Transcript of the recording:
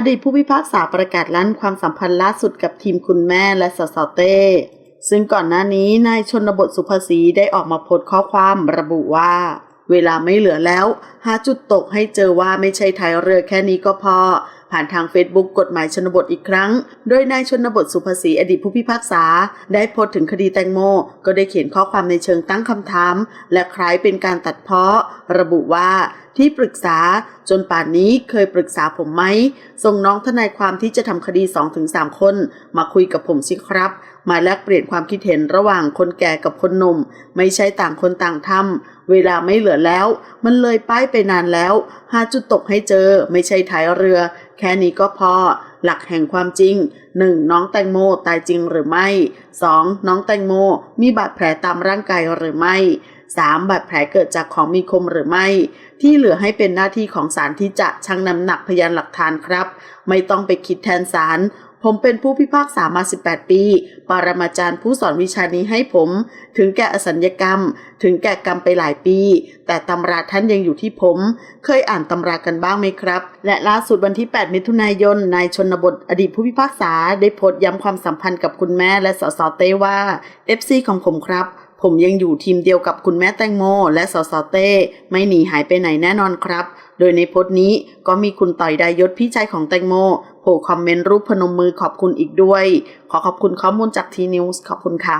อดีตผู้พิพากษาประกาศลั่นความสัมพันธ์ล่าสุดกับทีมคุณแม่และสสเต้ซึ่งก่อนหน้านี้นายชนบทสุภาษีได้ออกมาโพสต์ข้อความระบุว่า เวลาไม่เหลือแล้ว หาจุดตกให้เจอว่าไม่ใช่ไทยเรือแค่นี้ก็พอ ผ่านทางเฟซบุ๊กกฎหมายชนบทอีกครั้ง โดยนายชนบทสุภาษีอดีตผู้พิพากษา ได้โพสต์ถึงคดีแตงโม ก็ได้เขียนข้อความในเชิงตั้งคำถาม และคล้ายเป็นการตัดเพ้อระบุว่าที่ปรึกษาจนป่านนี้เคยปรึกษาผมไหม ส่งน้องทนายความที่จะทำคดี 2-3 คน มาคุยกับผมสิครับ มาแลกเปลี่ยนความคิดเห็นระหว่างคนแก่กับคนหนุ่ม ไม่ใช่ต่างคนต่างทำเวลาไม่เหลือแล้ว มันเลยป้ายไปนานแล้ว หาจุดตกให้เจอ ไม่ใช่ท้ายเรือ แค่นี้ก็พอ หลักแห่งความจริง 1. น้องแตงโมตายจริงหรือไม่ 2. น้องแตงโมมีบาดแผลตามร่างกายหรือไม่ 3. บาดแผลเกิดจากของมีคมหรือไม่ ที่เหลือให้เป็นหน้าที่ของศาลที่จะชั่งน้ำหนักพยานหลักฐานครับ ไม่ต้องไปคิดแทนศาลผมเป็นผู้พิพากษามา 18 ปี ปรมาจารย์ผู้สอนวิชานี้ให้ผม ถึงแก่อสัญญกรรม ถึงแก่กรรมไปหลายปี แต่ตำราท่านยังอยู่ที่ผม เคยอ่านตำรากันบ้างไหมครับ และล่าสุดวันที่ 8 มิถุนายน นายชนบทอดีตผู้พิพากษา ได้โพสต์ย้ำความสัมพันธ์กับคุณแม่และสสเต้ว่า FC ของผมครับ ผมยังอยู่ทีมเดียวกับคุณแม่แตงโม และสสเต้ ไม่หนีหายไปไหนแน่นอนครับ โดยในโพสต์นี้ก็มีคุณต่อยดายศพี่ชายของแตงโมโผล่คอมเมนต์รูปพนมมือขอบคุณอีกด้วย ขอขอบคุณข้อมูลจากทีนิวส์ขอบคุณค่ะ